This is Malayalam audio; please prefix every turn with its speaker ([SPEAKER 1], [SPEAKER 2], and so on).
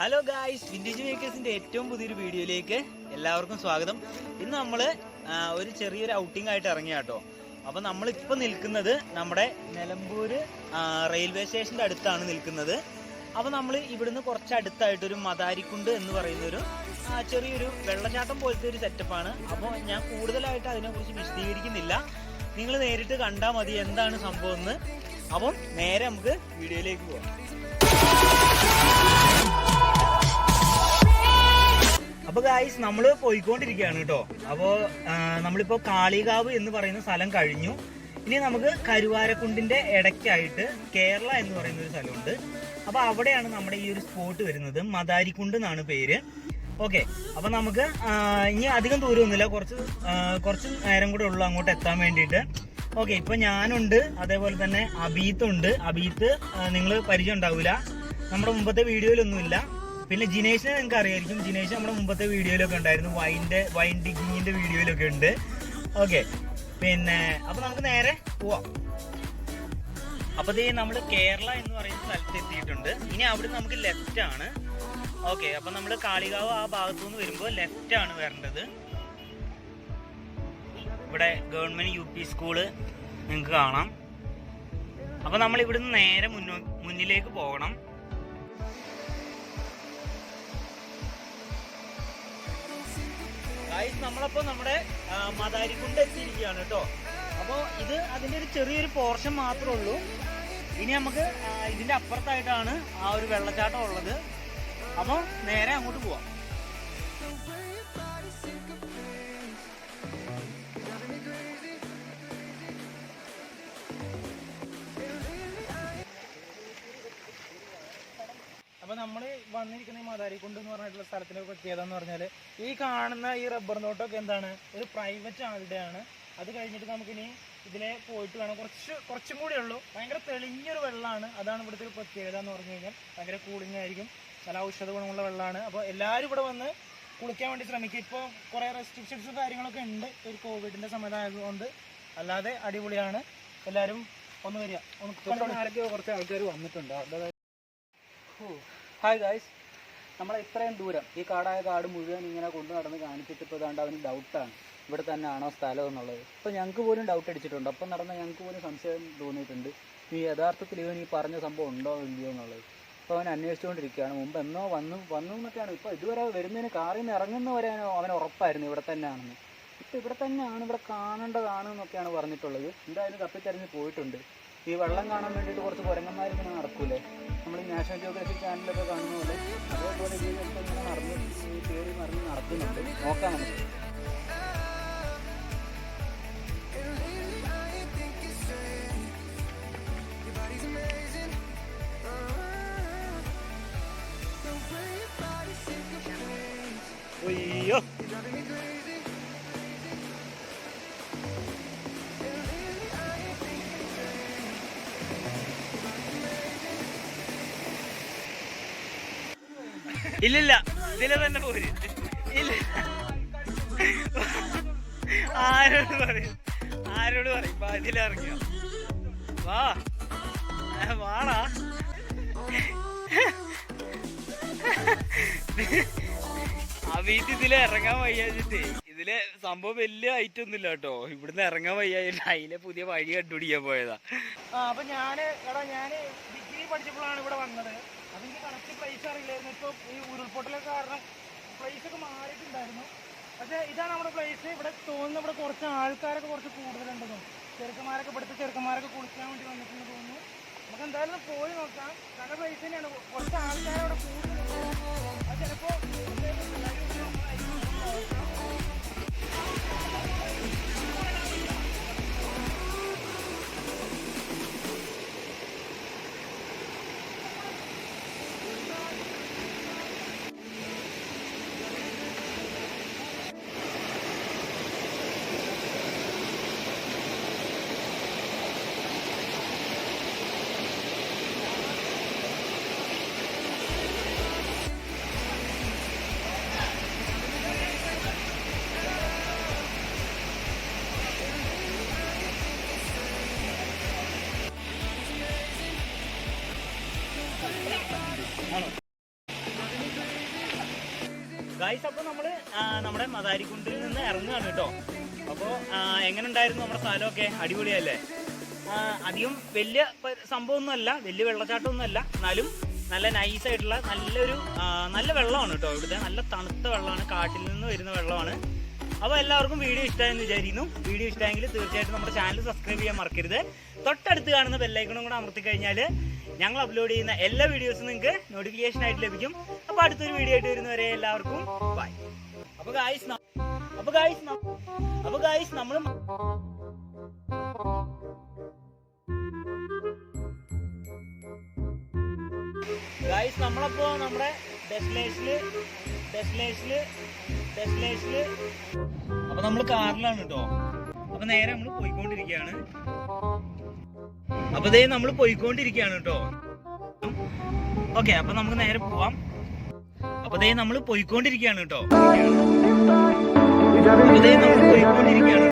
[SPEAKER 1] ഹലോ ഗായ്സ് വിൻറ്റേജ് മേക്കേഴ്സിൻ്റെ ഏറ്റവും പുതിയൊരു വീഡിയോയിലേക്ക് എല്ലാവർക്കും സ്വാഗതം ഇന്ന് നമ്മൾ ഒരു ചെറിയൊരു ഔട്ടിംഗ് ആയിട്ട് ഇറങ്ങിയ കേട്ടോ അപ്പോൾ നമ്മളിപ്പോൾ നിൽക്കുന്നത് നമ്മുടെ നിലമ്പൂർ റെയിൽവേ സ്റ്റേഷൻ്റെ അടുത്താണ് നിൽക്കുന്നത് അപ്പോൾ നമ്മൾ ഇവിടുന്ന് കുറച്ച് അടുത്തായിട്ടൊരു മദാരിക്കുണ്ട് എന്ന് പറയുന്നൊരു ചെറിയൊരു വെള്ളച്ചാട്ടം പോലത്തെ ഒരു സെറ്റപ്പാണ് അപ്പോൾ ഞാൻ കൂടുതലായിട്ട് അതിനെക്കുറിച്ച് വിശദീകരിക്കുന്നില്ല നിങ്ങൾ നേരിട്ട് കണ്ടാൽ മതി എന്താണ് സംഭവം എന്ന് അപ്പം നേരെ നമുക്ക് വീഡിയോയിലേക്ക് പോകാം അപ്പൊ ഗായ്സ് നമ്മൾ പോയിക്കൊണ്ടിരിക്കുകയാണ് കേട്ടോ അപ്പോൾ നമ്മളിപ്പോ കാളികാവ് എന്ന് പറയുന്ന സ്ഥലം കഴിഞ്ഞു ഇനി നമുക്ക് കരുവാരക്കുണ്ടിന്റെ ഇടയ്ക്കായിട്ട് കേരള എന്ന് പറയുന്ന ഒരു സ്ഥലമുണ്ട് അപ്പൊ അവിടെയാണ് നമ്മുടെ ഈ ഒരു സ്പോട്ട് വരുന്നത് മദാരിക്കുണ്ട് എന്നാണ് പേര് ഓക്കെ അപ്പൊ നമുക്ക് ഇനി അധികം ദൂരമൊന്നുമില്ല കുറച്ച് കുറച്ച് നേരം കൂടെ ഉള്ളു അങ്ങോട്ട് എത്താൻ വേണ്ടിയിട്ട് ഓക്കെ ഇപ്പൊ ഞാനുണ്ട് അതേപോലെ തന്നെ അബീത്ത് ഉണ്ട് അബീത്ത് നിങ്ങൾ പരിചയം ഉണ്ടാവില്ല നമ്മുടെ മുമ്പത്തെ വീഡിയോയിലൊന്നുമില്ല പിന്നെ ജിനേഷിനെ നിങ്ങൾക്ക് അറിയായിരിക്കും ജിനേഷ് നമ്മുടെ മുമ്പത്തെ വീഡിയോയിലൊക്കെ ഉണ്ടായിരുന്നു വൈൻ്റെ വൈൻ വീഡിയോയിലൊക്കെ ഉണ്ട് ഓക്കെ പിന്നെ അപ്പൊ നമുക്ക് നേരെ പോവാം അപ്പൊ ദേ നമ്മൾ കേരള എന്ന് പറയുന്ന സ്ഥലത്ത് എത്തിയിട്ടുണ്ട് ഇനി അവിടെ നമുക്ക് ലെഫ്റ്റ് ആണ് ഓക്കെ അപ്പൊ നമ്മൾ കാളികാവ് ആ ഭാഗത്തു നിന്ന് വരുമ്പോൾ ലെഫ്റ്റ് ആണ് വരേണ്ടത് ഇവിടെ ഗവൺമെന്റ് യു പി സ്കൂള് നിങ്ങൾക്ക് കാണാം അപ്പൊ നമ്മൾ ഇവിടുന്ന് നേരെ മുന്നോ മുന്നിലേക്ക് പോകണം ഗൈസ് നമ്മളപ്പോൾ നമ്മുടെ കൊണ്ട് എത്തിയിരിക്കുകയാണ് കേട്ടോ അപ്പോൾ ഇത് അതിൻ്റെ ഒരു ചെറിയൊരു പോർഷൻ മാത്രമേ ഉള്ളൂ ഇനി നമുക്ക് ഇതിൻ്റെ അപ്പുറത്തായിട്ടാണ് ആ ഒരു വെള്ളച്ചാട്ടം ഉള്ളത് അപ്പോൾ നേരെ അങ്ങോട്ട് പോവാം വന്നിരിക്കുന്ന ഈ മദാരിക്കുണ്ട് എന്ന് പറഞ്ഞിട്ടുള്ള സ്ഥലത്തിന്റെ പ്രത്യേകത എന്ന് പറഞ്ഞാൽ ഈ കാണുന്ന ഈ റബ്ബർ തോട്ടമൊക്കെ എന്താണ് ഒരു പ്രൈവറ്റ് ആണ് അത് കഴിഞ്ഞിട്ട് നമുക്കിനി ഇതിലെ പോയിട്ട് വേണം കുറച്ച് കുറച്ചും കൂടെ ഉള്ളൂ ഭയങ്കര തെളിഞ്ഞൊരു വെള്ളമാണ് അതാണ് ഇവിടുത്തെ ഒരു പ്രത്യേകത എന്ന് പറഞ്ഞു കഴിഞ്ഞാൽ ഭയങ്കര കൂളിംഗ് ആയിരിക്കും നല്ല ഔഷധ ഗുണമുള്ള വെള്ളമാണ് അപ്പോൾ എല്ലാവരും ഇവിടെ വന്ന് കുളിക്കാൻ വേണ്ടി ശ്രമിക്കുക ഇപ്പോൾ കുറേ റെസ്ട്രിക്ഷൻസും കാര്യങ്ങളൊക്കെ ഉണ്ട് ഒരു കോവിഡിൻ്റെ സമയത്ത് ആയതുകൊണ്ട് അല്ലാതെ അടിപൊളിയാണ് എല്ലാവരും ഒന്ന് വരിക ഒന്ന് കുറച്ച് ആൾക്കാർ വന്നിട്ടുണ്ട് അവരുടെ ഹായ് ഗായ്സ് നമ്മൾ ഇത്രയും ദൂരം ഈ കാടായ കാട് മുഴുവൻ ഇങ്ങനെ കൊണ്ടു നടന്ന് കാണിച്ചിട്ട് ഇപ്പോൾ ഇതാണ്ട് അവന് ഡൗട്ടാണ് ഇവിടെ തന്നെ ആണോ സ്ഥലം എന്നുള്ളത് അപ്പോൾ ഞങ്ങൾക്ക് പോലും ഡൗട്ട് അടിച്ചിട്ടുണ്ട് അപ്പം നടന്ന ഞങ്ങൾക്ക് പോലും സംശയം തോന്നിയിട്ടുണ്ട് ഈ യഥാർത്ഥത്തിൽ ഇവൻ ഈ പറഞ്ഞ സംഭവം ഉണ്ടോ ഇല്ലയോ എന്നുള്ളത് അപ്പോൾ അവൻ അന്വേഷിച്ചുകൊണ്ടിരിക്കുകയാണ് മുമ്പ് എന്നോ വന്നു വന്നു എന്നൊക്കെയാണ് ഇപ്പോൾ ഇതുവരെ വരുന്നതിന് കാറിൽ നിന്ന് ഇറങ്ങുന്നവരെ അവൻ ഉറപ്പായിരുന്നു ഇവിടെ തന്നെയാണെന്ന് ഇപ്പോൾ ഇവിടെ തന്നെയാണ് ഇവിടെ കാണേണ്ടതാണെന്നൊക്കെയാണ് എന്നൊക്കെയാണ് പറഞ്ഞിട്ടുള്ളത് എന്തായാലും തപ്പിത്തെരഞ്ഞ് പോയിട്ടുണ്ട് ഈ വെള്ളം കാണാൻ വേണ്ടിയിട്ട് കുറച്ച് കുരങ്ങന്മാരിങ്ങനെ നടക്കൂലേ നമ്മൾ നാഷണൽ ജിയോഗ്രഫി ചാനലൊക്കെ കാണുന്ന പോലെ അതേപോലെ ജീവിതത്തിൽ ഇങ്ങനെ നടന്ന് കയറി മറിഞ്ഞ് നടക്കുന്നുണ്ട് നോക്കാം നമുക്ക് അയ്യോ ഇല്ലില്ല ഇതിലെ തന്നെ പോര് ഇല്ല ആരോട് പറയും ആരോട് പറയും വാ ഇറങ്ങിയ വാ വാടാ അവീത്ത് ഇതിൽ ഇറങ്ങാൻ വയ്യാതിട്ട് ഇതിലെ സംഭവം വലിയ ഐറ്റം ഒന്നുമില്ല കേട്ടോ ഇവിടുന്ന് ഇറങ്ങാൻ വയ്യായിട്ട് അതിലെ പുതിയ വഴി കണ്ടുപിടിക്കാൻ പോയതാ അപ്പൊ ഞാന് എടാ ഞാന് ഡിഗ്രി പഠിച്ചപ്പോഴാണ് ഇവിടെ വന്നത് അതിൻ്റെ കറക്റ്റ് പ്രൈസ് അറിയില്ലായിരുന്നു ഇപ്പോൾ ഈ ഉരുൾപൊട്ടലൊക്കെ കാരണം പ്രൈസ് ഒക്കെ മാറിയിട്ടുണ്ടായിരുന്നു പക്ഷേ ഇതാണ് നമ്മുടെ പ്ലേസ് ഇവിടെ തോന്നുന്നു ഇവിടെ കുറച്ച് ആൾക്കാരൊക്കെ കുറച്ച് കൂടുതലുണ്ടെന്ന് ചെറുക്കന്മാരൊക്കെ ഇവിടുത്തെ ചെറുക്കന്മാരൊക്കെ കുളിക്കാൻ വേണ്ടി വന്നിട്ടുണ്ട് തോന്നുന്നു നമുക്ക് എന്തായാലും പോയി നോക്കാം കട പ്ലേസ് തന്നെയാണ് കുറച്ച് ആൾക്കാരവിടെ കൂടുതലുണ്ട് അത് ചിലപ്പോൾ ഗൈസ് അപ്പോൾ നമ്മൾ നമ്മുടെ മതാരിക്കുണ്ടിൽ നിന്ന് ഇറങ്ങുകയാണ് കേട്ടോ അപ്പോൾ എങ്ങനെ ഉണ്ടായിരുന്നു നമ്മുടെ സ്ഥലമൊക്കെ അടിപൊളിയല്ലേ അധികം വലിയ അല്ല വലിയ അല്ല എന്നാലും നല്ല നൈസായിട്ടുള്ള നല്ലൊരു നല്ല വെള്ളമാണ് കേട്ടോ ഇവിടുത്തെ നല്ല തണുത്ത വെള്ളമാണ് കാട്ടിൽ നിന്ന് വരുന്ന വെള്ളമാണ് അപ്പോൾ എല്ലാവർക്കും വീഡിയോ ഇഷ്ടമായെന്ന് വിചാരിക്കുന്നു വീഡിയോ ഇഷ്ടമായെങ്കിൽ തീർച്ചയായിട്ടും നമ്മുടെ ചാനൽ സബ്സ്ക്രൈബ് ചെയ്യാൻ മറക്കരുത് തൊട്ടടുത്ത് കാണുന്ന ബെല്ലൈക്കണും കൂടെ അമർത്തി കഴിഞ്ഞാൽ ഞങ്ങൾ അപ്ലോഡ് ചെയ്യുന്ന എല്ലാ വീഡിയോസും നിങ്ങൾക്ക് നോട്ടിഫിക്കേഷൻ ആയിട്ട് ലഭിക്കും അപ്പോൾ അടുത്തൊരു വീഡിയോ ആയിട്ട് വരുന്നവരെ എല്ലാവർക്കും ബൈ അപ്പോൾ ഗായ്സ് അപ്പോൾ ഗായ്സ് അപ്പോൾ ഗായ്സ് നമ്മൾ ഗായ്സ് നമ്മളപ്പോൾ നമ്മുടെ ഡെസ്റ്റിനേഷനില് ഡെസ്റ്റിനേഷനില് ഡെസ്റ്റിനേഷനില് അപ്പോൾ നമ്മൾ കാറിലാണ് കേട്ടോ അപ്പോൾ നേരെ നമ്മൾ പോയിക്കൊണ്ടിരിക്കുകയാണ് അപ്പൊ ഇതേ നമ്മൾ പോയിക്കൊണ്ടിരിക്കുകയാണ് കേട്ടോ ഓക്കെ അപ്പൊ നമുക്ക് നേരെ പോവാം അപ്പൊ ഇതേ നമ്മൾ പോയിക്കൊണ്ടിരിക്കുകയാണ് കേട്ടോ ഇതേ നമ്മൾ പോയിക്കൊണ്ടിരിക്കുകയാണ്